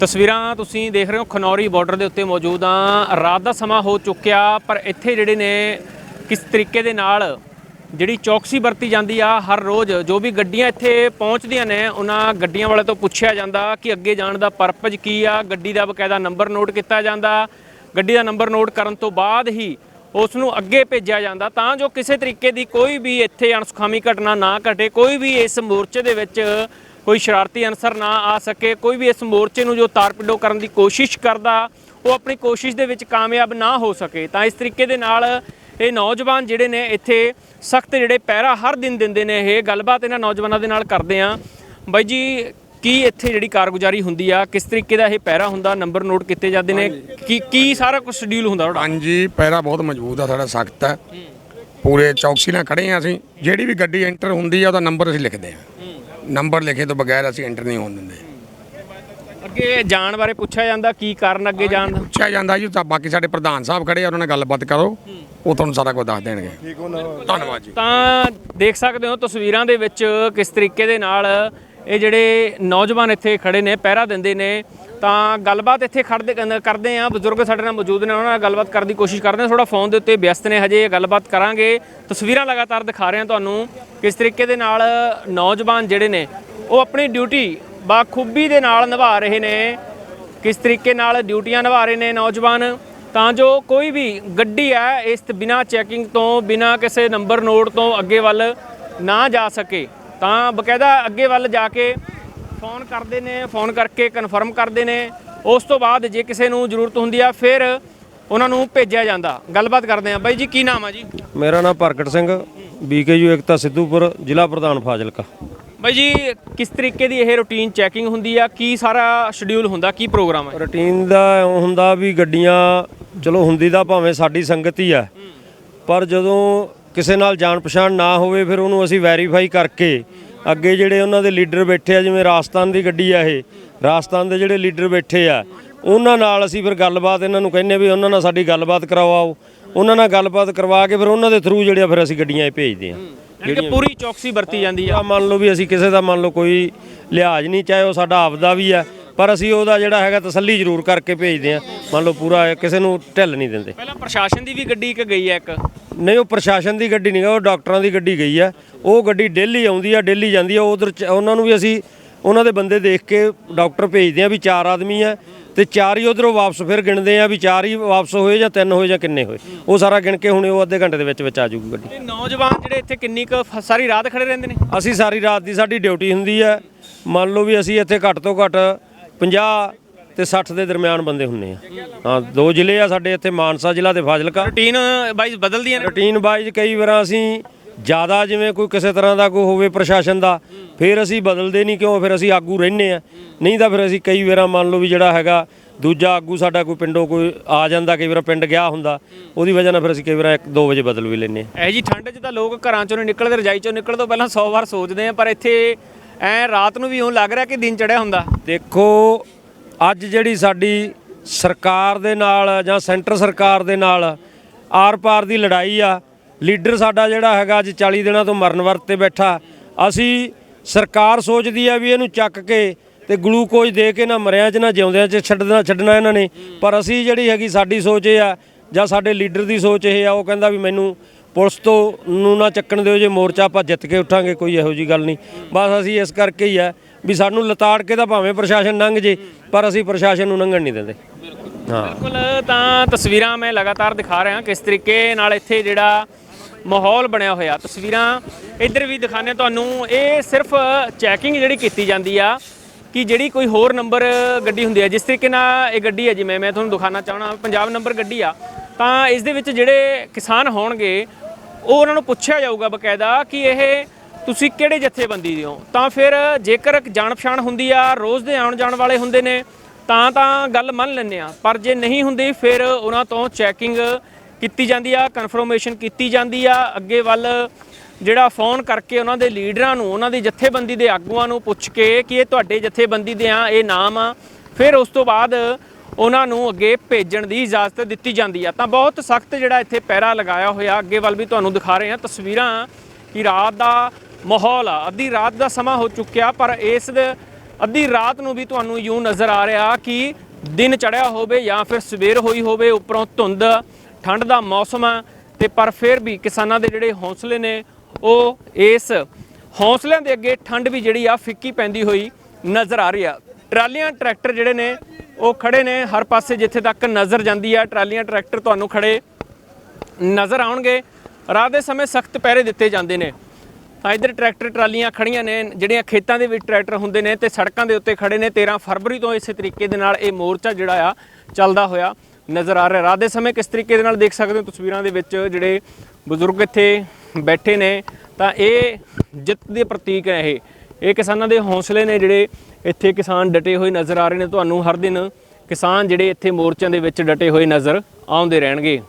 ਤਸਵੀਰਾਂ ਤੁਸੀਂ ਦੇਖ ਰਹੇ ਹੋ, ਖਨੌਰੀ ਬਾਰਡਰ ਦੇ ਉੱਤੇ ਮੌਜੂਦ ਆ ਰਾਤ ਦਾ ਸਮਾਂ ਹੋ ਚੁੱਕਿਆ, ਪਰ ਇੱਥੇ ਜਿਹੜੇ ਨੇ, ਕਿਸ ਤਰੀਕੇ ਦੇ ਨਾਲ ਜਿਹੜੀ ਚੌਕਸੀ ਵਰਤੀ ਜਾਂਦੀ ਆ, ਹਰ ਰੋਜ਼ ਜੋ ਵੀ ਗੱਡੀਆਂ ਇੱਥੇ ਪਹੁੰਚਦੀਆਂ ਨੇ, ਉਹਨਾਂ ਗੱਡੀਆਂ ਵਾਲੇ ਤੋਂ ਪੁੱਛਿਆ ਜਾਂਦਾ ਕਿ ਅੱਗੇ ਜਾਣ ਦਾ ਪਰਪਸ ਕੀ ਆ, ਗੱਡੀ ਦਾ ਬਕਾਇਦਾ ਨੰਬਰ ਨੋਟ ਕੀਤਾ ਜਾਂਦਾ। ਗੱਡੀ ਦਾ ਨੰਬਰ ਨੋਟ ਕਰਨ ਤੋਂ ਬਾਅਦ ਹੀ ਉਸ ਨੂੰ ਅੱਗੇ ਭੇਜਿਆ ਜਾਂਦਾ। ਤਾਂ ਜੋ ਕਿਸੇ ਤਰੀਕੇ ਦੀ ਕੋਈ ਵੀ ਇੱਥੇ ਅਣਸੁਖਾਮੀ ਘਟਨਾ ਨਾ ਘਟੇ, ਕੋਈ ਵੀ ਇਸ ਮੋਰਚੇ ਦੇ ਵਿੱਚ ਕੋਈ ਸ਼ਰਾਰਤੀ ਅਨਸਰ ਨਾ ਆ ਸਕੇ, ਕੋਈ ਵੀ ਇਸ ਮੋਰਚੇ ਨੂੰ ਜੋ ਤਾਰਪਿਡੋ ਕਰਨ ਦੀ ਕੋਸ਼ਿਸ਼ ਕਰਦਾ, ਉਹ ਆਪਣੀ ਕੋਸ਼ਿਸ਼ ਦੇ ਵਿੱਚ ਕਾਮਯਾਬ ਨਾ ਹੋ ਸਕੇ। ਤਾਂ ਇਸ ਤਰੀਕੇ ਦੇ ਨਾਲ ਇਹ ਨੌਜਵਾਨ ਜਿਹੜੇ ਨੇ, ਇੱਥੇ ਸਖਤ ਜਿਹੜੇ ਪਹਿਰਾ ਹਰ ਦਿਨ ਦਿੰਦੇ ਨੇ, ਇਹ ਗੱਲਬਾਤ ਇਹਨਾਂ ਨੌਜਵਾਨਾਂ ਦੇ ਨਾਲ ਕਰਦੇ ਆ ਬਾਈ ਜੀ, ਕੀ ਇੱਥੇ ਜਿਹੜੀ ਕਾਰਗੁਜ਼ਾਰੀ ਹੁੰਦੀ ਆ, ਕਿਸ ਤਰੀਕੇ ਦਾ ਇਹ ਪਹਿਰਾ ਹੁੰਦਾ, ਨੰਬਰ ਨੋਟ ਕੀਤੇ ਜਾਂਦੇ ਨੇ, ਕੀ ਕੀ ਸਾਰਾ ਕੁਝ ਸ਼ਡਿਊਲ ਹੁੰਦਾ ਤੁਹਾਡਾ? ਹਾਂਜੀ ਪੈਰਾ ਬਹੁਤ ਮਜ਼ਬੂਤ ਆ, ਸਾਡਾ ਸਖਤ ਹੈ ਪੂਰੇ ਚੌਕਸੀ ਨਾਲ ਖੜੇ ਆ ਅਸੀਂ, ਜਿਹੜੀ ਵੀ ਗੱਡੀ ਐਂਟਰ ਹੁੰਦੀ ਆ, ਉਹਦਾ ਨੰਬਰ ਅਸੀਂ ਲਿਖਦੇ ਆ ਨੰਬਰ ਲਿਖੇ ਤੋਂ ਬਗੈਰ ਅਸੀਂ ਐਂਟਰ ਨਹੀਂ ਹੋਣ ਦਿੰਦੇ। ਅੱਗੇ ਜਾਣ ਬਾਰੇ ਪੁੱਛਿਆ ਜਾਂਦਾ ਕੀ ਕਾਰਨ ਅੱਗੇ ਜਾਣ ਦਾ? ਪੁੱਛਿਆ ਜਾਂਦਾ ਜੀ ਤਾਂ ਬਾਕੀ ਸਾਡੇ ਪ੍ਰਧਾਨ ਸਾਹਿਬ ਖੜੇ ਆ ਉਹਨਾਂ ਨਾਲ ਗੱਲਬਾਤ ਕਰੋ ਉਹ ਤੁਹਾਨੂੰ ਸਾਰਾ ਕੁਝ ਦੱਸ ਦੇਣਗੇ। ਧੰਨਵਾਦ ਜੀ। ਤਾਂ ਦੇਖ ਸਕਦੇ ਹੋ ਤਸਵੀਰਾਂ ਦੇ ਵਿੱਚ ਕਿਸ ਤਰੀਕੇ ਦੇ ਨਾਲ ਇਹ ਜਿਹੜੇ ਨੌਜਵਾਨ ਇੱਥੇ ਖੜੇ ਨੇ, ਪਹਿਰਾ ਦਿੰਦੇ ਨੇ, ਤਾਂ ਗੱਲਬਾਤ ਇੱਥੇ ਖੜਦੇ ਕਰਦੇ ਆ ਬਜ਼ੁਰਗ ਸਾਡੇ ਨਾਲ ਮੌਜੂਦ ਨੇ, ਉਹਨਾਂ ਨਾਲ ਗੱਲਬਾਤ ਕਰਨ ਦੀ ਕੋਸ਼ਿਸ਼ ਕਰਦੇ ਆ ਥੋੜਾ ਫੋਨ ਦੇ ਉੱਤੇ ਵਿਅਸਤ ਨੇ, ਹਜੇ ਗੱਲਬਾਤ ਕਰਾਂਗੇ। ਤਸਵੀਰਾਂ ਲਗਾਤਾਰ ਦਿਖਾ ਰਹੇ ਆ ਤੁਹਾਨੂੰ ਕਿਸ ਤਰੀਕੇ ਦੇ ਨਾਲ ਨੌਜਵਾਨ ਜਿਹੜੇ ਨੇ, ਉਹ ਆਪਣੀ ਡਿਊਟੀ ਬਾਖੂਬੀ ਦੇ ਨਾਲ ਨਿਭਾ ਰਹੇ ਨੇ, ਕਿਸ ਤਰੀਕੇ ਨਾਲ ਡਿਊਟੀਆਂ ਨਿਭਾ ਰਹੇ ਨੇ ਨੌਜਵਾਨ। ਤਾਂ ਜੋ ਕੋਈ ਵੀ ਗੱਡੀ ਹੈ, ਇਸ ਬਿਨਾ ਚੈਕਿੰਗ ਤੋਂ, ਬਿਨਾ ਕਿਸੇ ਨੰਬਰ ਨੋਟ ਤੋਂ ਅੱਗੇ ਵੱਲ ਨਾ ਜਾ ਸਕੇ। ਤਾਂ ਬਕਾਇਦਾ ਅੱਗੇ ਵੱਲ ਜਾ ਕੇ ਫੋਨ ਕਰਦੇ ਨੇ ਫੋਨ ਕਰਕੇ ਕਨਫਰਮ ਕਰਦੇ ਨੇ। ਉਸ ਤੋਂ ਬਾਅਦ ਜੇ ਕਿਸੇ ਨੂੰ ਜ਼ਰੂਰਤ ਹੁੰਦੀ ਆ ਫਿਰ ਉਹਨਾਂ ਨੂੰ ਭੇਜਿਆ ਜਾਂਦਾ। ਗੱਲਬਾਤ ਕਰਦੇ ਆ। ਬਾਈ ਜੀ ਕੀ ਨਾਮ ਆ ਜੀ? ਮੇਰਾ ਨਾਮ ਪ੍ਰਗਟ ਸਿੰਘ ਬੀਕੇਯੂ ਏਕਤਾ ਸਿੱਧੂਪੁਰ ਜ਼ਿਲ੍ਹਾ ਪ੍ਰਧਾਨ ਫਾਜ਼ਿਲਕਾ। ਬਾਈ ਜੀ ਕਿਸ ਤਰੀਕੇ ਦੀ ਇਹ ਰੂਟੀਨ ਚੈਕਿੰਗ ਹੁੰਦੀ ਆ? ਕੀ ਸਾਰਾ ਸ਼ਡਿਊਲ ਹੁੰਦਾ? ਕੀ ਪ੍ਰੋਗਰਾਮ ਹੈ ਰੂਟੀਨ ਦਾ ਇਉਂ ਹੁੰਦਾ ਵੀ ਗੱਡੀਆਂ ਚਲੋ ਹੁੰਦੀ ਤਾਂ ਭਾਵੇਂ ਸਾਡੀ ਸੰਗਤ ਹੀ ਆ ਪਰ ਜਦੋਂ ਕਿਸੇ ਨਾਲ ਜਾਣ ਪਛਾਣ ਨਾ ਹੋਵੇ ਫਿਰ ਉਹਨੂੰ ਅਸੀਂ ਵੈਰੀਫਾਈ ਕਰਕੇ ਅੱਗੇ ਜਿਹੜੇ ਉਹਨਾਂ ਦੇ ਲੀਡਰ ਬੈਠੇ ਆ ਜਿਵੇਂ ਰਾਜਸਥਾਨ ਦੀ ਗੱਡੀ ਆ ਇਹ ਰਾਜਸਥਾਨ ਦੇ ਜਿਹੜੇ ਲੀਡਰ ਬੈਠੇ ਆ ਉਹਨਾਂ ਨਾਲ ਅਸੀਂ ਫਿਰ ਗੱਲਬਾਤ ਇਹਨਾਂ ਨੂੰ ਕਹਿੰਨੇ ਵੀ ਉਹਨਾਂ ਨਾਲ ਸਾਡੀ ਗੱਲਬਾਤ ਕਰਵਾਓ। ਉਹਨਾਂ ਨਾਲ ਗੱਲਬਾਤ ਕਰਵਾ ਕੇ ਫਿਰ ਉਹਨਾਂ ਦੇ ਥਰੂ ਜਿਹੜੇ ਫਿਰ ਅਸੀਂ ਗੱਡੀਆਂ ਇਹ ਭੇਜਦੇ ਆ। ਕਿ ਪੂਰੀ ਚੌਕਸੀ ਵਰਤੀ ਜਾਂਦੀ ਆ। ਮੰਨ ਲਓ ਵੀ ਅਸੀਂ ਕਿਸੇ ਦਾ ਮੰਨ ਲਓ ਕੋਈ ਲਿਹਾਜ਼ ਨਹੀਂ ਚਾਹੇ ਉਹ ਸਾਡਾ ਆਪਦਾ ਵੀ ਆ ਪਰ ਅਸੀਂ ਉਹਦਾ ਜਿਹੜਾ ਹੈਗਾ ਤਸੱਲੀ ਜ਼ਰੂਰ ਕਰਕੇ ਭੇਜਦੇ ਆ ਮੰਨ ਲਓ ਪੂਰਾ ਕਿਸੇ ਨੂੰ ਢਿੱਲ ਨਹੀਂ ਦਿੰਦੇ। ਪਹਿਲਾਂ ਪ੍ਰਸ਼ਾਸਨ ਦੀ ਵੀ ਗੱਡੀ ਇੱਕ ਗਈ ਹੈ ਇੱਕ? ਨਹੀਂ ਉਹ ਪ੍ਰਸ਼ਾਸਨ ਦੀ ਗੱਡੀ ਨਹੀਂ ਉਹ ਡਾਕਟਰਾਂ ਦੀ ਗੱਡੀ ਗਈ ਆ। ਉਹ ਗੱਡੀ ਡੇਲੀ ਆਉਂਦੀ ਆ ਡੇਲੀ ਜਾਂਦੀ ਆ। ਉਧਰ ਉਹਨਾਂ ਨੂੰ ਵੀ ਅਸੀਂ ਉਹਨਾਂ ਦੇ ਬੰਦੇ ਦੇਖ ਕੇ ਡਾਕਟਰ ਭੇਜਦੇ ਆ ਵੀ ਚਾਰ ਆਦਮੀ ਆ ਤੇ ਚਾਰ ਹੀ ਉਧਰੋਂ ਵਾਪਸ ਫਿਰ ਗਿਣਦੇ ਆ ਵੀ ਚਾਰ ਹੀ ਵਾਪਸ ਹੋਏ ਜਾਂ ਤਿੰਨ ਹੋਏ ਜਾਂ ਕਿੰਨੇ ਹੋਏ। ਉਹ ਸਾਰਾ ਗਿਣ ਕੇ ਹੁਣੇ ਉਹ ਅੱਧੇ ਘੰਟੇ ਦੇ ਵਿੱਚ ਵਿੱਚ ਆ ਜਾਊਗੀ ਗੱਡੀ। ਤੇ ਨੌਜਵਾਨ ਜਿਹੜੇ ਇੱਥੇ ਕਿੰਨੀ ਕੁ ਫ- ਸਾਰੀ ਰਾਤ ਖੜੇ ਰਹਿੰਦੇ ਨੇ? ਅਸੀਂ ਸਾਰੀ ਰਾਤ ਦੀ ਸਾਡੀ ਡਿਊਟੀ ਹੁੰਦੀ ਹੈ ਮੰਨ ਲਓ ਵੀ ਅਸੀਂ ਇੱਥੇ ਘੱਟ ਤੋਂ ਘੱਟ 50 ਤੇ 60 ਦੇ ਦਰਮਿਆਨ ਬੰਦੇ ਹੁੰਨੇ ਆ। ਹਾਂ ਦੋ ਜ਼ਿਲ੍ਹੇ ਆ ਸਾਡੇ ਇੱਥੇ ਮਾਨਸਾ ਜ਼ਿਲ੍ਹਾ ਤੇ ਫਾਜ਼ਿਲਕਾ। ਰੂਟੀਨ ਵਾਈਜ਼ ਬਦਲਦੀਆਂ ਨੇ? ਰੂਟੀਨ ਵਾਈਜ਼ ਕਈ ਵਾਰ ਅਸੀਂ ਜ਼ਿਆਦਾ ਜਿਵੇਂ ਕੋਈ ਕਿਸੇ ਤਰ੍ਹਾਂ ਦਾ ਕੋਈ ਹੋਵੇ ਪ੍ਰਸ਼ਾਸਨ ਦਾ ਫਿਰ ਅਸੀਂ ਬਦਲਦੇ ਨਹੀਂ ਕਿਉਂ ਫਿਰ ਅਸੀਂ ਆਗੂ ਰਹਿੰਨੇ ਆ। ਨਹੀਂ ਤਾਂ ਫਿਰ ਅਸੀਂ ਕਈ ਵਾਰਾਂ ਮੰਨ ਲਓ ਵੀ ਜਿਹੜਾ ਹੈਗਾ ਦੂਜਾ ਆਗੂ ਸਾਡਾ ਕੋਈ ਪਿੰਡੋਂ ਕੋਈ ਆ ਜਾਂਦਾ ਕਈ ਵਾਰ ਪਿੰਡ ਗਿਆ ਹੁੰਦਾ ਉਹਦੀ ਵਜ੍ਹਾ ਨਾਲ ਫਿਰ ਅਸੀਂ ਕਈ ਵਾਰ 1-2 ਵਜੇ ਬਦਲ ਵੀ ਹਾਂ ਇਹ ਜੀ ਠੰਡ 'ਚ ਤਾਂ ਲੋਕ ਘਰਾਂ 'ਚੋਂ ਨਹੀਂ ਨਿਕਲਦੇ ਰਜਾਈ 'ਚੋਂ ਨਿਕਲਣ ਤੋਂ ਪਹਿਲਾਂ 100 ਵਾਰ ਸੋਚਦੇ ਆ ਪਰ ਇੱਥੇ ਐ ਰਾਤ ਨੂੰ ਵੀ ਉਹ ਲੱਗ ਰਿਹਾ ਕਿ ਦਿਨ ਚੜਿਆ ਹੁੰਦਾ? ਦੇਖੋ, ਅੱਜ ਜਿਹੜੀ ਸਾਡੀ ਸਰਕਾਰ ਦੇ ਨਾਲ ਜਾਂ ਸੈਂਟਰ ਸਰਕਾਰ ਦੇ ਨਾਲ ਆਰ-ਪਾਰ ਦੀ ਲੜਾਈ ਆ, ਲੀਡਰ ਸਾਡਾ ਜਿਹੜਾ ਹੈਗਾ ਅੱਜ 40 ਦਿਨਾਂ ਤੋਂ ਮਰਨ ਵਰਤ ਤੇ ਬੈਠਾ। ਅਸੀਂ ਸਰਕਾਰ ਸੋਚਦੀ ਆ ਵੀ ਇਹਨੂੰ ਚੱਕ ਕੇ ਤੇ ਗਲੂਕੋਜ਼ ਦੇ ਕੇ ਨਾ ਮਰਿਆਂ 'ਚ, ਨਾ ਜਿਉਂਦਿਆਂ 'ਚ ਛੱਡਣਾ ਛੱਡਣਾ ਇਹਨਾਂ ਨੇ। ਪਰ ਅਸੀਂ ਜਿਹੜੀ ਹੈਗੀ ਸਾਡੀ ਸੋਚ ਇਹ ਆ, ਜਾਂ ਸਾਡੇ ਲੀਡਰ ਦੀ ਸੋਚ ਇਹ ਆ, ਉਹ ਕਹਿੰਦਾ ਵੀ ਮੈਨੂੰ ਪੁਲਿਸ ਤੋਂ ਨੂੰ ਨਾ ਚੱਕਣ ਦਿਓ ਜੇ ਮੋਰਚਾ ਆਪਾਂ ਜਿੱਤ ਕੇ ਉੱਠਾਂਗੇ, ਕੋਈ ਇਹੋ ਜੀ ਗੱਲ ਨਹੀਂ। ਬਸ ਅਸੀਂ ਇਸ ਕਰਕੇ ਹੀ ਆ ਵੀ ਸਾਨੂੰ ਲਤਾੜ ਕੇ ਤਾਂ ਭਾਵੇਂ ਪ੍ਰਸ਼ਾਸਨ ਲੰਘ ਜੇ, ਪਰ ਅਸੀਂ ਪ੍ਰਸ਼ਾਸਨ ਨੂੰ ਲੰਘਣ ਨਹੀਂ ਦਿੰਦੇ। ਹਾਂ। ਬਿਲਕੁਲ, ਤਾਂ ਤਸਵੀਰਾਂ ਮੈਂ ਲਗਾਤਾਰ ਦਿਖਾ ਰਿਹਾ ਕਿਸ ਤਰੀਕੇ ਨਾਲ ਇੱਥੇ ਜਿਹੜਾ ਮਾਹੌਲ ਬਣਿਆ ਹੋਇਆ। ਤਸਵੀਰਾਂ ਇੱਧਰ ਵੀ ਦਿਖਾਣੇ ਤੁਹਾਨੂੰ। ਇਹ ਸਿਰਫ ਚੈਕਿੰਗ ਜਿਹੜੀ ਕੀਤੀ ਜਾਂਦੀ ਆ ਕਿ ਜਿਹੜੀ ਕੋਈ ਹੋਰ ਨੰਬਰ ਗੱਡੀ ਹੁੰਦੀ ਹੈ ਜਿਸ ਤਰੀਕੇ ਨਾਲ ਇਹ ਗੱਡੀ ਹੈ ਜਿਵੇਂ ਮੈਂ ਤੁਹਾਨੂੰ ਦਿਖਾਣਾ ਚਾਹਣਾ ਪੰਜਾਬ ਨੰਬਰ ਗੱਡੀ ਆ, ਤਾਂ ਇਸ ਦੇ ਵਿੱਚ ਜਿਹੜੇ ਕਿਸਾਨ ਹੋਣਗੇ ਉਹ ਉਹਨਾਂ ਨੂੰ ਪੁੱਛਿਆ ਜਾਊਗਾ ਬਕਾਇਦਾ ਕਿ ਇਹ ਤੁਸੀਂ ਕਿਹੜੇ ਜਥੇਬੰਦੀ ਦੇ ਹੋ? ਤਾਂ ਫਿਰ ਜੇਕਰ ਜਾਣ ਪਛਾਣ ਹੁੰਦੀ ਆ, ਰੋਜ਼ ਦੇ ਆਉਣ ਜਾਣ ਵਾਲੇ ਹੁੰਦੇ ਨੇ, ਤਾਂ ਤਾਂ ਗੱਲ ਮੰਨ ਲੈਂਦੇ ਆ। ਪਰ ਜੇ ਨਹੀਂ ਹੁੰਦੀ, ਫਿਰ ਉਹਨਾਂ ਤੋਂ ਚੈਕਿੰਗ ਕੀਤੀ ਜਾਂਦੀ ਆ ਕਨਫਰਮੇਸ਼ਨ ਕੀਤੀ ਜਾਂਦੀ ਆ। ਅੱਗੇ ਵੱਲ ਜਿਹੜਾ ਫੋਨ ਕਰਕੇ ਉਹਨਾਂ ਦੇ ਲੀਡਰਾਂ ਨੂੰ, ਉਹਨਾਂ ਦੀ ਜਥੇਬੰਦੀ ਦੇ ਆਗੂਆਂ ਨੂੰ ਪੁੱਛ ਕੇ ਕਿ ਇਹ ਤੁਹਾਡੇ ਜਥੇਬੰਦੀ ਦੇ ਆ, ਇਹ ਨਾਮ ਆ। ਫਿਰ ਉਸ ਤੋਂ ਬਾਅਦ ਉਹਨਾਂ ਨੂੰ ਅੱਗੇ ਭੇਜਣ ਦੀ ਇਜਾਜ਼ਤ ਦਿੱਤੀ ਜਾਂਦੀ ਆ। ਤਾਂ ਬਹੁਤ ਸਖਤ ਜਿਹੜਾ ਇੱਥੇ ਪਹਿਰਾ ਲਗਾਇਆ ਹੋਇਆ, ਅੱਗੇ ਵੱਲ ਵੀ ਤੁਹਾਨੂੰ ਦਿਖਾ ਰਹੇ ਹਾਂ ਤਸਵੀਰਾਂ ਕਿ ਰਾਤ ਦਾ ਮਾਹੌਲ ਆ। ਅੱਧੀ ਰਾਤ ਦਾ ਸਮਾਂ ਹੋ ਚੁੱਕਿਆ, ਪਰ ਇਸ ਦੇ ਅੱਧੀ ਰਾਤ ਨੂੰ ਵੀ ਤੁਹਾਨੂੰ ਯੂੰ ਨਜ਼ਰ ਆ ਰਿਹਾ ਕਿ ਦਿਨ ਚੜਿਆ ਹੋਵੇ ਜਾਂ ਫਿਰ ਸਵੇਰ ਹੋਈ ਹੋਵੇ, ਉੱਪਰੋਂ ਧੁੰਦ, ਠੰਡ ਦਾ ਮੌਸਮ ਆ, ਤੇ ਪਰ ਫਿਰ ਵੀ ਕਿਸਾਨਾਂ ਦੇ ਜਿਹੜੇ ਹੌਸਲੇ ਨੇ, ਉਹ ਇਸ ਹੌਸਲਿਆਂ ਦੇ ਅੱਗੇ ਠੰਡ ਵੀ ਜਿਹੜੀ ਆ ਫਿੱਕੀ ਪੈਂਦੀ ਹੋਈ ਨਜ਼ਰ ਆ ਰਹੀ ਆ। ਟਰਾਲੀਆਂ, ਟਰੈਕਟਰ ਜਿਹੜੇ ਨੇ ਉਹ ਖੜੇ ਨੇ, ਹਰ ਪਾਸੇ ਜਿੱਥੇ ਤੱਕ ਨਜ਼ਰ ਜਾਂਦੀ ਆ, ਟਰਾਲੀਆਂ, ਟਰੈਕਟਰ ਤੁਹਾਨੂੰ ਖੜੇ ਨਜ਼ਰ ਆਉਣਗੇ। ਰਾਤ ਦੇ ਸਮੇਂ ਸਖਤ ਪਹਿਰੇ ਦਿੱਤੇ ਜਾਂਦੇ ਨੇ। ਤਾਂ ਇੱਧਰ ਟਰੈਕਟਰ ਟਰਾਲੀਆਂ ਖੜੀਆਂ ਨੇ, ਜਿਹੜੀਆਂ ਖੇਤਾਂ ਦੇ ਵਿੱਚ ਟਰੈਕਟਰ ਹੁੰਦੇ ਨੇ ਤੇ ਸੜਕਾਂ ਦੇ ਉੱਤੇ ਖੜੇ ਨੇ। 13 ਫਰਵਰੀ ਤੋਂ ਇਸੇ ਤਰੀਕੇ ਦੇ ਨਾਲ ਇਹ ਮੋਰਚਾ ਜਿਹੜਾ ਆ, ਚੱਲਦਾ ਹੋਇਆ ਨਜ਼ਰ ਆ ਰਿਹਾ। ਰਾਤ ਦੇ ਸਮੇਂ ਕਿਸ ਤਰੀਕੇ ਦੇ ਨਾਲ ਦੇਖ ਸਕਦੇ ਹੋ ਤਸਵੀਰਾਂ ਦੇ ਵਿੱਚ ਜਿਹੜੇ ਬਜ਼ੁਰਗ ਇੱਥੇ ਬੈਠੇ ਨੇ। ਤਾਂ ਇਹ ਜਿੱਤ ਦੇ ਪ੍ਰਤੀਕ ਹੈ ਇਹ। ਇਹ ਕਿਸਾਨਾਂ ਦੇ ਹੌਸਲੇ ਨੇ ਜਿਹੜੇ ਇੱਥੇ ਕਿਸਾਨ ਡਟੇ ਹੋਏ ਨਜ਼ਰ ਆ ਰਹੇ ਨੇ। ਤੁਹਾਨੂੰ ਹਰ ਦਿਨ ਕਿਸਾਨ ਜਿਹੜੇ ਇੱਥੇ ਮੋਰਚਿਆਂ ਦੇ ਵਿੱਚ ਡਟੇ ਹੋਏ ਨਜ਼ਰ ਆਉਂਦੇ ਰਹਿਣਗੇ।